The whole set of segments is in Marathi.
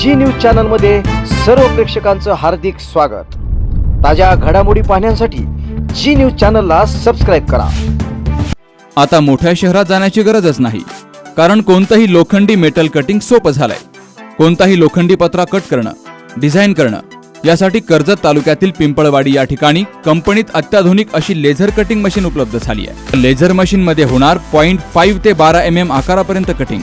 जी न्यूज चॅनलमध्ये सर्व प्रेक्षकांचं हार्दिक स्वागत. ताज्या घडामोडी पाहण्यासाठी जी न्यूज चॅनलला सबस्क्राईब करा. आता मोठ्या शहरात जाण्याची गरजच नाही कारण कोणतंही लोखंडी मेटल कटिंग सोपं झालंय. कोणताही लोखंडी पत्रा कट करणं डिझाईन करणं यासाठी कर्जत तालुक्यातील पिंपळवाडी या ठिकाणी कंपनीत अत्याधुनिक अशी लेझर कटिंग मशीन उपलब्ध झाली आहे. लेझर मशीन मध्ये होणार पॉईंट फाईव्ह ते बारा एम एम आकारापर्यंत कटिंग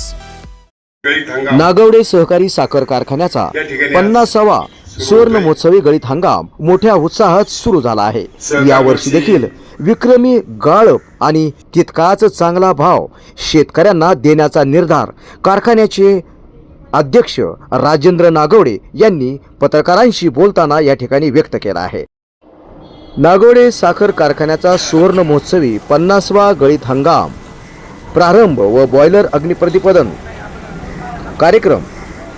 नागवडे सहकारी साखर कारखान्याचा पन्नासावा सुवर्ण महोत्सवी गळीत हंगाम मोठ्या उत्साहात सुरू झाला आहे. या वर्षी देखील विक्रमी गाळप आणि तितकाच चांगला भाव शेतकऱ्यांना देण्याचा निर्धार कारखान्याचे अध्यक्ष राजेंद्र नागवडे यांनी पत्रकारांशी बोलताना या ठिकाणी व्यक्त केला आहे. नागवडे साखर कारखान्याचा सुवर्ण महोत्सवी पन्नासवा गळीत हंगाम प्रारंभ व बॉयलर अग्निप्रतिपदन कार्यक्रम.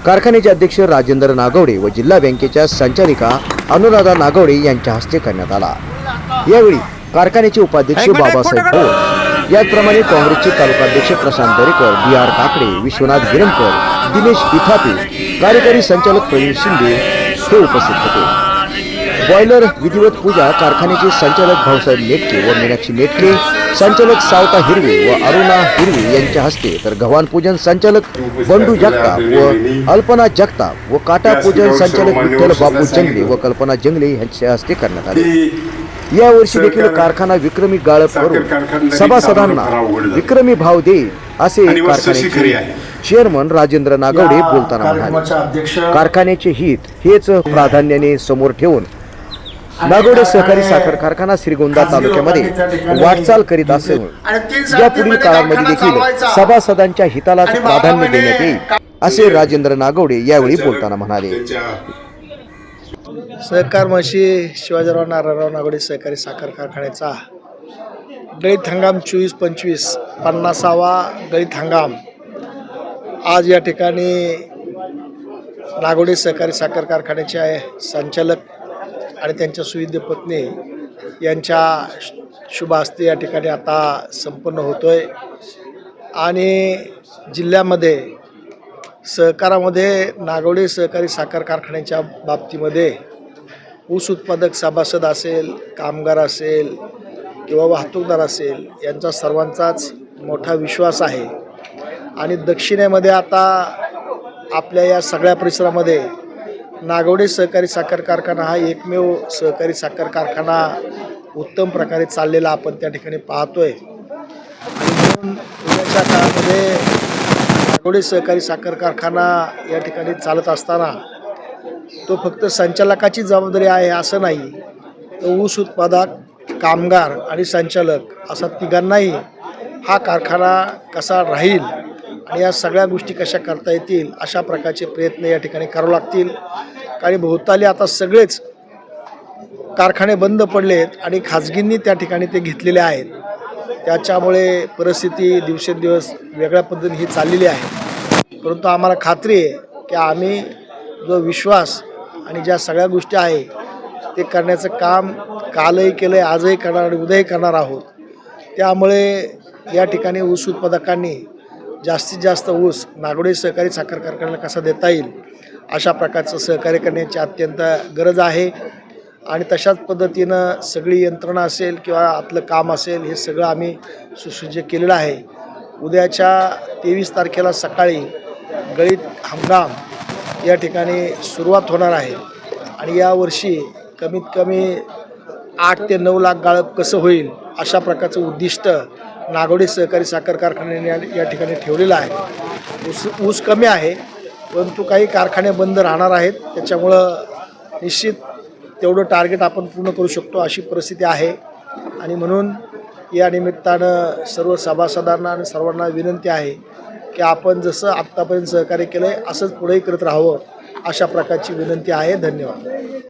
कारखान्याचे अध्यक्ष राजेंद्र नागवडे व जिल्हा बँकेच्या संचालिका अनुराधा नागवडे यांच्या हस्ते करण्यात आला. यावेळी कारखान्याचे उपाध्यक्ष बाबासाहेब घोष याचप्रमाणे काँग्रेसचे तालुकाध्यक्ष प्रशांत दरेकर बी आर काकडे विश्वनाथ गिरमकर दिनेश इथापे कार्यकारी संचालक प्रवीण शिंदे हे उपस्थित होते. बॉयलर विधिवत पूजा कारखान्याचे संचालक भाऊसाहेब मेटके व मीनाक्षी मेटके संचालक सावता हिरवे व अरुणा हिरवे यांच्या हस्ते तर गव्हाण पूजन संचालक बंडू जगताप व अल्पना जगताप व काटा पूजन संचालक विठ्ठल बापू जंगले व कल्पना जंगले यांच्या हस्ते करण्यात आले. ती या वर्षी देखील कारखाना विक्रमी गाळप करून सभासदांना विक्रमी भाव देईल असे कारखान्याचे आहे. चेअरमन राजेंद्र नागवडे बोलताना म्हणाले. कारखान्याचे हित हेच प्राधान्याने समोर ठेवून नागोडे सहकारी साखर कारखाना श्रीगोंदा तालुक्यामध्ये वाटचाल करीत असून या पुढील काळामध्ये देखील सभासदांच्या हिताला प्राधान्य देण्यात येईल असे राजेंद्र नागवडे यावेळी बोलताना म्हणाले. सहकार म्हशी शिवाजीराव नारायणराव नागोडे सहकारी साखर कारखान्याचा गळीत हंगाम चोवीस पंचवीस पन्नासावा गळीत हंगाम. आज या ठिकाणी नागोडे सहकारी साखर कारखान्याचे संचालक आणि त्यांच्या सुविद्य पत्नी यांच्या शुभ हस्ते या ठिकाणी आता संपन्न होतो आहे आणि जिल्ह्यामध्ये सहकारामध्ये नागवडे सहकारी साखर कारखान्याच्या बाबतीमध्ये ऊस उत्पादक सभासद असेल कामगार असेल किंवा वाहतूकदार असेल यांचा सर्वांचाच मोठा विश्वास आहे. आणि दक्षिणेमध्ये आता आपल्या या सगळ्या परिसरामध्ये नागवडे सहकारी साखर कारखाना हा एकमेव सहकारी साखर कारखाना उत्तम प्रकारे चाललेला आपण त्या ठिकाणी पाहतोय. आणि म्हणून उद्याच्या काळामध्ये नागवडे सहकारी साखर कारखाना या ठिकाणी चालत असताना तो फक्त संचालकाची जबाबदारी आहे असं नाही तो ऊस उत्पादक कामगार आणि संचालक असा तिघांनाही हा कारखाना कसा राहील आणि या सगळ्या गोष्टी कशा करता येतील अशा प्रकारचे प्रयत्न या ठिकाणी करावे लागतील. कारण भोवताली आता सगळेच कारखाने बंद पडलेत आणि खाजगींनी त्या ठिकाणी ते घेतलेले आहेत. त्याच्यामुळे परिस्थिती दिवसेंदिवस वेगळ्या पद्धतीने ही चाललेली आहे. परंतु आम्हाला खात्री आहे की आम्ही जो विश्वास आणि ज्या सगळ्या गोष्टी आहे ते करण्याचं काम कालही केलं आहे आजही करणार आणि उद्याही करणार आहोत. त्यामुळे या ठिकाणी ऊस उत्पादकांनी जास्तीत जास्त ऊस नागोडे सहकारी साखर कारखान्याला कसा देता येईल अशा प्रकारचं सहकार्य करण्याची अत्यंत गरज आहे. आणि तशाच पद्धतीनं सगळी यंत्रणा असेल किंवा आतलं काम असेल हे सगळं आम्ही सुसज्ज केलेलं आहे. उद्याच्या तेवीस तारखेला सकाळी गळीत हंगाम या ठिकाणी सुरुवात होणार आहे. आणि यावर्षी कमीत कमी आठ ते नऊ लाख गाळप कसं होईल अशा प्रकारचं उद्दिष्ट नागोडी सहकारी साखर कारखान्याने या ठिकाणी ठेवलेलं आहे. ऊस ऊस कमी आहे. परंतु काही कारखाने बंद राहणार आहेत. त्याच्यामुळं निश्चित तेवढं टार्गेट आपण पूर्ण करू शकतो अशी परिस्थिती आहे. आणि म्हणून या निमित्तानं सर्व सभासदांना आणि सर्वांना विनंती आहे की आपण जसं आत्तापर्यंत सहकार्य केलं आहे असंच पुढेही करत राहावं अशा प्रकारची विनंती आहे. धन्यवाद.